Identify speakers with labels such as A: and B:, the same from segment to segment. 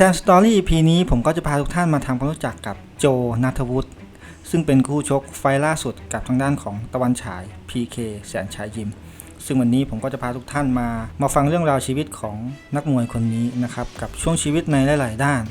A: แซมสตอรี่ EP นี้ผมก็จะพาทุกท่านมาทำความรู้จักกับโจนัทวุฒิซึ่งเป็นคู่ชกไฟล่าสุดกับทางด้านของตะวันฉาย PK แสนชัยยิม ซึ่งวันนี้ผมก็จะพาทุกท่านมา มาฟังเรื่องราวชีวิตของนักมวยคนนี้นะครับ กับช่วงชีวิตในหลาย ๆ ด้าน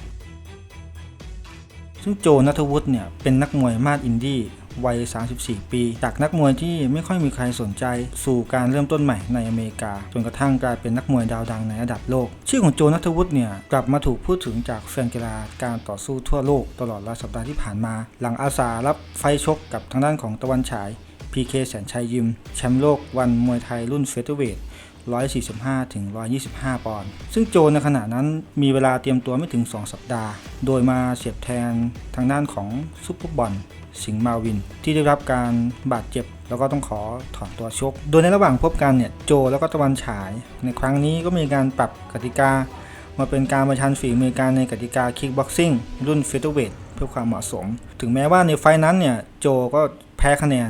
A: ซึ่งโจนัทวุฒิเนี่ยเป็นนักมวยมาดอินดี้ วัย 34 ปี จากนักมวยที่ไม่ค่อยมีใครสนใจ สู่การเริ่มต้นใหม่ในอเมริกา จนกระทั่งกลายเป็นนักมวยดาวดังในระดับโลก ชื่อของโจนัทวุฒิเนี่ย กลับมาถูกพูดถึงจากแฟนกีฬาการต่อสู้ทั่วโลกตลอดรายสัปดาห์ที่ผ่านมา หลังอาสารับไฟชกกับทางด้านของตะวันฉาย PK แสนชัยยิม แชมป์โลกวันมวยไทยรุ่นเฟเธอร์เวท 145 ถึง 125 ปอนด์ ซึ่งโจในขณะนั้นมีเวลาเตรียมตัวไม่ถึง 2 สัปดาห์ โดยมาเสียบแทนทางด้านของซุปเปอร์บอลสิงห์มาวิน ที่ได้รับการบาดเจ็บ แล้วก็ต้องขอถอนตัวชก โดยในระหว่างพบกันเนี่ยโจแล้วก็ตะวันฉาย ในครั้งนี้ก็มีการปรับกติกา มาเป็นการประชันฝีมือการในกติกาคิกบ็อกซิ่งรุ่นเฟเธอร์เวทเพื่อความเหมาะสม ถึงแม้ว่าในไฟล์นั้นเนี่ยโจก็แพ้คะแนน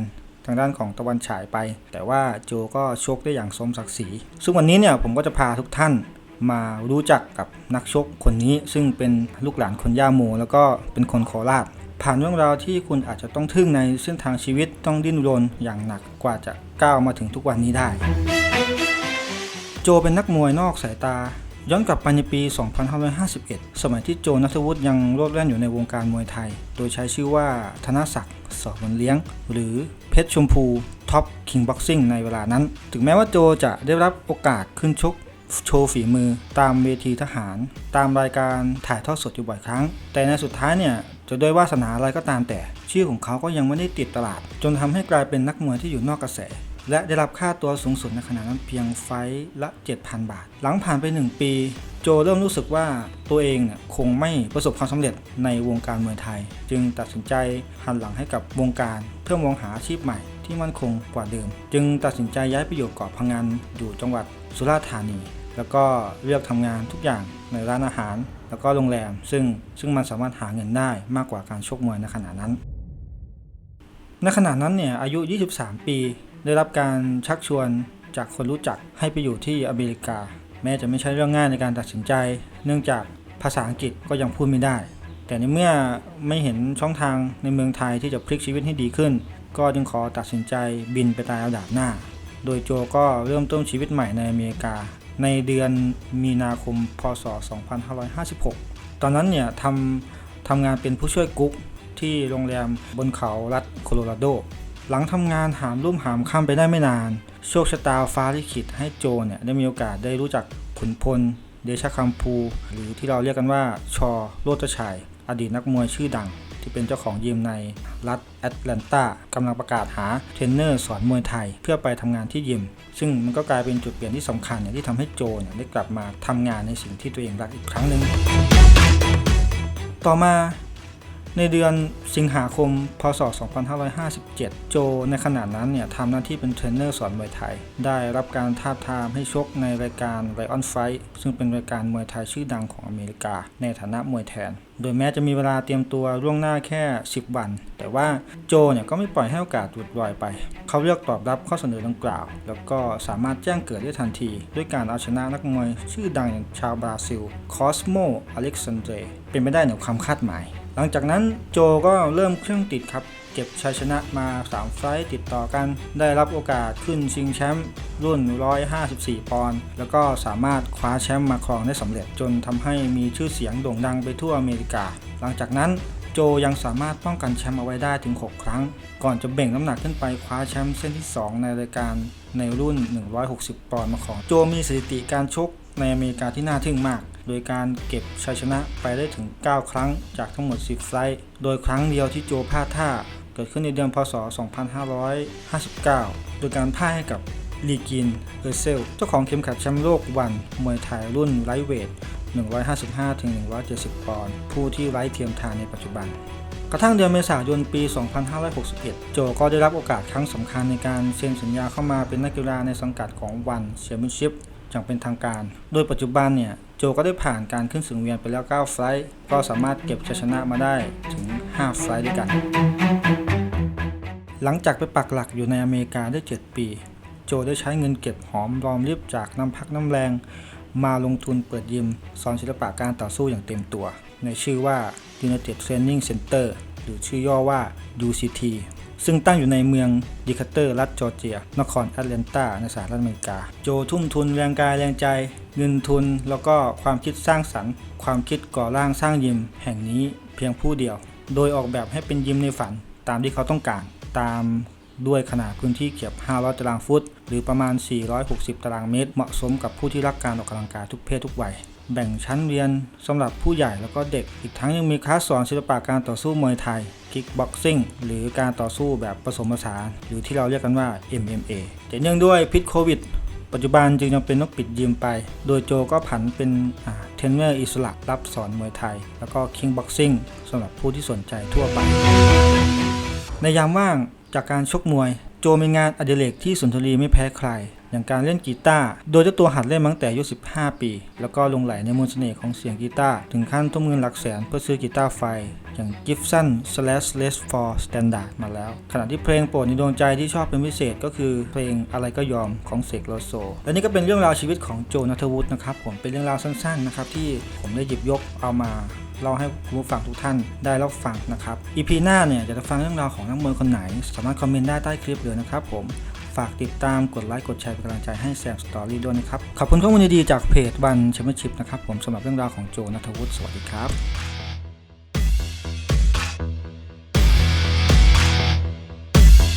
A: ทางด้านของตะวันฉายไป แต่ว่าโจก็ชกได้อย่างสมศักดิ์ศรี ซึ่งวันนี้เนี่ยผมก็จะพาทุกท่านมารู้จักกับนักชกคนนี้ ซึ่งเป็นลูกหลานคนย่าโม แล้วก็เป็นคนโคราชผ่านเรื่องราวที่คุณอาจจะต้องทึ่งในเส้นทางชีวิตต้องดิ้นรนอย่างหนักกว่าจะก้าวมาถึงทุกวันนี้ได้ โจเป็นนักมวยนอกสายตา ย้อนกลับไปในปี 2551 สมัยที่โจนัทวุฒิยังโลดแล่นอยู่ในวงการมวยไทย โดยใช้ชื่อว่าธนศักดิ์ สอบมันเลี้ยง หรือเพชรชมพูท็อปคิงบ็อกซิ่งในเวลานั้น ถึงแม้ว่าโจจะได้รับโอกาสขึ้นชกโชว์ฝีมือตามเวทีทหาร ตามรายการถ่ายทอดสดอยู่บ่อยครั้ง แต่ในสุดท้ายเนี่ยจะด้วยวาสนาอะไรก็ตามแต่ ชื่อของเขาก็ยังไม่ได้ติดตลาด จนทำให้กลายเป็นนักมวยที่อยู่นอกกระแส และได้รับค่าตัวสูงสุดในขณะนั้นเพียงไฟละ 7,000 บาท หลังผ่านไป 1 ปี โจเริ่มรู้สึกว่าตัวเองเนี่ยคงไม่ประสบความสำเร็จในวงการมวยไทย จึงตัดสินใจหันหลังให้กับวงการเพื่อมองหาอาชีพใหม่ที่มั่นคงกว่าเดิม จึงตัดสินใจย้ายไปอยู่เกาะพังงานอยู่จังหวัดสุราษฎร์ธานี แล้วก็เลือกทำงานทุกอย่างในร้านอาหาร แล้วก็โรงแรม ซึ่งซึ่งมันสามารถหาเงินได้มากกว่าการชกมวยในขณะนั้น ในขณะนั้นเนี่ยอายุ 23 ปี ได้รับการชักชวนจากคนรู้จักให้ไปอยู่ที่อเมริกา แม้จะไม่ใช่เรื่องง่ายในการตัดสินใจ เนื่องจากภาษาอังกฤษก็ยังพูดไม่ได้ แต่ในเมื่อไม่เห็นช่องทางในเมืองไทยที่จะพลิกชีวิตให้ดีขึ้น ก็จึงขอตัดสินใจบินไปตายอาดาบหน้า โดยโจก็เริ่มต้นชีวิตใหม่ในอเมริกา ในเดือนมีนาคม พศ 2556 ตอนนั้นเนี่ยทำทำงานเป็นผู้ช่วยกุ๊กที่โรงแรมบนเขารัฐโคโลราโด หลังทำงานหามรุ่มหามค่ำไปได้ไม่นาน โชคชะตาฟ้าลิขิตให้โจเนี่ยได้มีโอกาสได้รู้จักขุนพล เดชะคำภู หรือที่เราเรียกกันว่าชอโรตชัย อดีตนักมวยชื่อดัง ที่เป็นเจ้าของยิมในรัฐแอตแลนตากำลังประกาศหาเทรนเนอร์สอนมวยไทยเพื่อไปทำงานที่ยิม ซึ่งมันก็กลายเป็นจุดเปลี่ยนที่สำคัญเนี่ยที่ทำให้โจเนี่ยได้กลับมาทำงานในสิ่งที่ตัวเองรักอีกครั้งหนึ่งต่อมา ในเดือนสิงหาคม พศ 2557 โจในขณะนั้นเนี่ยทำหน้าที่เป็นเทรนเนอร์สอนมวยไทย ได้รับการทาบทามให้ชกในรายการ Lion Fight ซึ่งเป็นรายการมวยไทยชื่อดังของอเมริกา ในฐานะมวยแทน โดยแม้จะมีเวลาเตรียมตัวล่วงหน้าแค่ 10 วัน แต่ว่าโจเนี่ยก็ไม่ปล่อยให้โอกาสหลุดลอยไป เขาเลือกตอบรับข้อเสนอดังกล่าว แล้วก็สามารถแจ้งเกิดได้ทันที ด้วยการเอาชนะนักมวยชื่อดังอย่างชาวบราซิล คอสโมอเล็กซานเดรเป็นไปได้เหนือความคาดหมาย หลังจากนั้นโจก็เริ่มเครื่องติดครับ เก็บชัยชนะมา 3 ไฟต์ติดต่อกัน ได้รับโอกาสขึ้นชิงแชมป์รุ่น 154 ปอนด์แล้วก็สามารถคว้าแชมป์มาครองได้สำเร็จจนทำให้มีชื่อเสียงโด่งดังไปทั่วอเมริกา หลังจากนั้นโจยังสามารถป้องกันแชมป์เอาไว้ได้ถึง 6 ครั้ง ก่อนจะเบ่งน้ำหนักขึ้นไปคว้าแชมป์เส้นที่ 2 ในรายการในรุ่น 160 ปอนด์มาครอง โจมีสถิติการชกในอเมริกาที่น่าทึ่งมาก โดยการเก็บชัยชนะไปได้ถึง 9 ครั้งจากทั้งหมด 10 ไฟต์โดยครั้งเดียวที่โจพลาดท่า เกิดขึ้นในเดือนพศ 2559 โดยการพ่ายให้กับลีกินเออร์เซล เจ้าของเข็มขัดแชมป์โลกวันมวยไทยรุ่นไลท์เวท 155-170 ปอนด์ ผู้ที่ไร้เทียมทานในปัจจุบัน กระทั่งเดือนเมษายนปี 2561 โจก็ได้รับโอกาสครั้งสำคัญในการเซ็นสัญญาเข้ามาเป็นนักกีฬาในสังกัดของวันแชมเปี้ยนชิพ อย่างเป็นทางการ โดยปัจจุบันเนี่ยโจก็ได้ผ่านการขึ้นสังเวียนไปแล้ว 9 ไฟล์ก็สามารถเก็บชัยชนะมาได้ถึง 5 ไฟล์ด้วยกัน หลังจากไปปักหลักอยู่ในอเมริกาได้ 7 ปี โจได้ใช้เงินเก็บหอมรอมริบจากน้ำพักน้ำแรง มาลงทุนเปิดยิมสอนศิลปะการต่อสู้อย่างเต็มตัว ในชื่อว่า United Training Center หรือชื่อย่อว่า UCT ซึ่งตั้งอยู่ในเมืองดิคาเตอร์รัฐจอร์เจีย นครแอตแลนตาในสหรัฐอเมริกา โจทุ่มทุนแรงกายแรงใจ เงินทุน แล้วก็ความคิดสร้างสรรค์ ความคิดก่อร่างสร้างยิม แห่งนี้เพียงผู้เดียว โดยออกแบบให้เป็นยิมในฝัน ตามที่เขาต้องการ ตามด้วยขนาดพื้นที่เกือบ 500 ตารางฟุต หรือประมาณ 460 ตารางเมตร เหมาะสมกับผู้ที่รักการออกกำลังกายทุกเพศทุกวัย แบ่งชั้นเรียนสำหรับผู้ใหญ่แล้วก็เด็ก อีกทั้งยังมีคลาสสอนศิลปะการต่อสู้มวยไทย คิกบ็อกซิ่ง หรือการต่อสู้แบบผสมผสานหรือที่เราเรียกกันว่า MMA แต่เนื่องด้วยพิษโควิด ปัจจุบันจึงจำเป็นต้องปิดยิมไป โดยโจก็ผันเป็นเทรนเนอร์อิสระรับสอนมวยไทย แล้วก็คิงบ็อกซิ่งสำหรับผู้ที่สนใจทั่วไป ในยามว่างจากการชกมวย โจมีงานอดิเรกที่สุนทรีไม่แพ้ใคร อย่างการเล่นกีตาร์โดยเจ้าตัวหัดเล่นมาตั้งแต่อายุ 15 ปี แล้วก็ลงไหลในมนต์เสน่ห์ของเสียงกีตาร์ถึงขั้นทุ่มเงินหลักแสนเพื่อซื้อกีตาร์ไฟ อย่าง Gibson Slash Les for Standard มาแล้ว ขณะที่เพลงโปรดในดวงใจที่ชอบเป็นพิเศษก็คือเพลงอะไรก็ยอมของเสกโลโซ และนี่ก็เป็นเรื่องราวชีวิตของโจนัทวุฒินะครับผมเป็นเรื่องราวสั้นๆนะครับที่ผมได้หยิบยกเอามาเล่าให้คุณผู้ฟังทุกท่านได้รับฟังนะครับ EP หน้าเนี่ยจะฟังเรื่องราวของนักมวยคนไหน สามารถคอมเมนต์ได้ใต้คลิปเลยนะครับผม ฝากติดตามกดไลค์กดแชร์เป็นกำลังใจให้แซมสตอรี่ด้วยนะครับ ขอบคุณข้อมูลดีๆจากเพจวันแชมเปี้ยนชิพนะครับผมสำหรับเรื่องราวของโจนัทวุฒิสวัสดีครับ